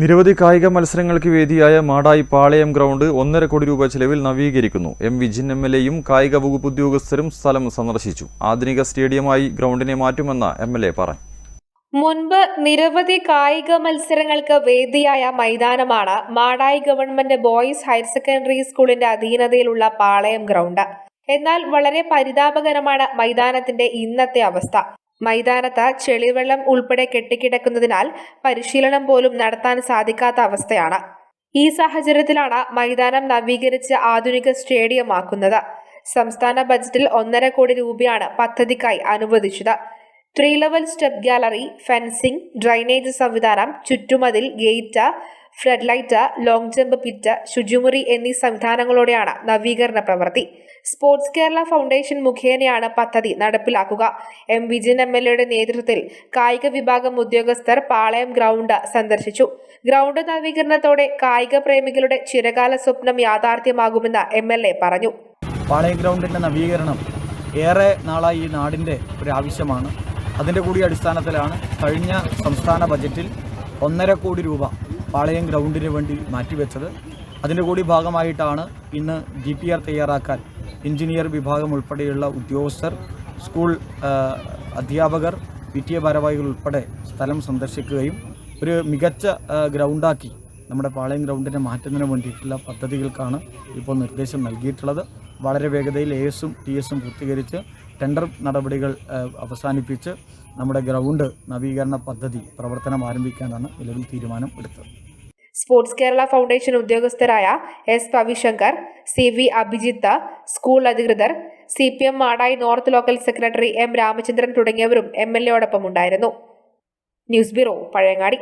നിരവധി കായിക മത്സരങ്ങൾക്ക് വേദിയായ മാടായി പാളയം ഗ്രൗണ്ട് ഒന്നര കോടി രൂപ ചെലവിൽ നവീകരിക്കുന്നു. എം വിജിൻ എം എൽ എയും കായിക വകുപ്പ് ഉദ്യോഗസ്ഥരും സ്ഥലം സന്ദർശിച്ചു. ആധുനിക സ്റ്റേഡിയമായി ഗ്രൗണ്ടിനെ മാറ്റുമെന്ന് എം എൽ എ പറഞ്ഞു. മുൻപ് നിരവധി കായിക മത്സരങ്ങൾക്ക് വേദിയായ മൈതാനമാണ് Madayi government boys higher secondary സ്കൂളിന്റെ അധീനതയിലുള്ള പാളയം ഗ്രൗണ്ട്. എന്നാൽ വളരെ പരിതാപകരമാണ് മൈതാനത്തിന്റെ ഇന്നത്തെ അവസ്ഥ. മൈതാനത്ത് ചെളിവെള്ളം ഉൾപ്പെടെ കെട്ടിക്കിടക്കുന്നതിനാൽ പരിശീലനം പോലും നടത്താൻ സാധിക്കാത്ത അവസ്ഥയാണ്. ഈ സാഹചര്യത്തിലാണ് മൈതാനം നവീകരിച്ച് ആധുനിക സ്റ്റേഡിയമാക്കുന്നത്. സംസ്ഥാന ബജറ്റിൽ ഒന്നര കോടി രൂപയാണ് പദ്ധതിക്കായി അനുവദിച്ചത്. Three level step gallery fencing drainage സംവിധാനം ചുറ്റുമതിൽ gate flood light long jump pit ശുചിമുറി എന്നീ സംവിധാനങ്ങളോടെയാണ് നവീകരണ പ്രവൃത്തി. സ്പോർട്സ് കേരള ഫൗണ്ടേഷൻ മുഖേനയാണ് പദ്ധതി നടപ്പിലാക്കുക. എം വിജയൻ എം എൽ എയുടെ നേതൃത്വത്തിൽ കായിക വിഭാഗം ഉദ്യോഗസ്ഥർ പാളയം ഗ്രൗണ്ട് സന്ദർശിച്ചു. ഗ്രൗണ്ട് നവീകരണത്തോടെ കായിക പ്രേമികളുടെ ചിരകാല സ്വപ്നം യാഥാർത്ഥ്യമാകുമെന്ന് എം എൽ എ പറഞ്ഞു. പാളയം ഗ്രൗണ്ടിന്റെ നവീകരണം ഏറെ നാളായി ഈ നാടിന്റെ ഒരു ആവശ്യമാണ്. അതിന്റെ കൂടി അടിസ്ഥാനത്തിലാണ് കഴിഞ്ഞ സംസ്ഥാന ബജറ്റിൽ ഒന്നര കോടി രൂപ പാളയം ഗ്രൗണ്ടിന് വേണ്ടി മാറ്റിവെച്ചത്. അതിന്റെ കൂടി ഭാഗമായിട്ടാണ് ഇന്ന് ജി പി ആർ തയ്യാറാക്കാൻ എഞ്ചിനീയർ വിഭാഗം ഉൾപ്പെടെയുള്ള ഉദ്യോഗസ്ഥർ സ്കൂൾ അധ്യാപകർ പി ടി എ ഭാരവാഹികൾ ഉൾപ്പെടെ സ്ഥലം സന്ദർശിക്കുകയും ഒരു മികച്ച ഗ്രൗണ്ടാക്കി നമ്മുടെ പാളയം ഗ്രൗണ്ടിനെ മാറ്റുന്നതിന് വേണ്ടിയിട്ടുള്ള പദ്ധതികൾക്കാണ് ഇപ്പോൾ നിർദ്ദേശം നൽകിയിട്ടുള്ളത്. വളരെ വേഗതയിൽ എസും ടി എസും പൂർത്തീകരിച്ച് ടെൻഡർ നടപടികൾ അവസാനിപ്പിച്ച് നമ്മുടെ ഗ്രൗണ്ട് നവീകരണ പദ്ധതി പ്രവർത്തനം ആരംഭിക്കാനാണ് നിലവിൽ തീരുമാനം എടുത്തത്. Sports Kerala foundation ഉദ്യോഗസ്ഥരായ S Pavishankar C V Abhijith school അധികൃതർ C P M Madayi north local secretary M Ramachandran തുടങ്ങിയവരും എം എൽ എയോടൊപ്പം ഉണ്ടായിരുന്നു. News bureau Pazhayangadi.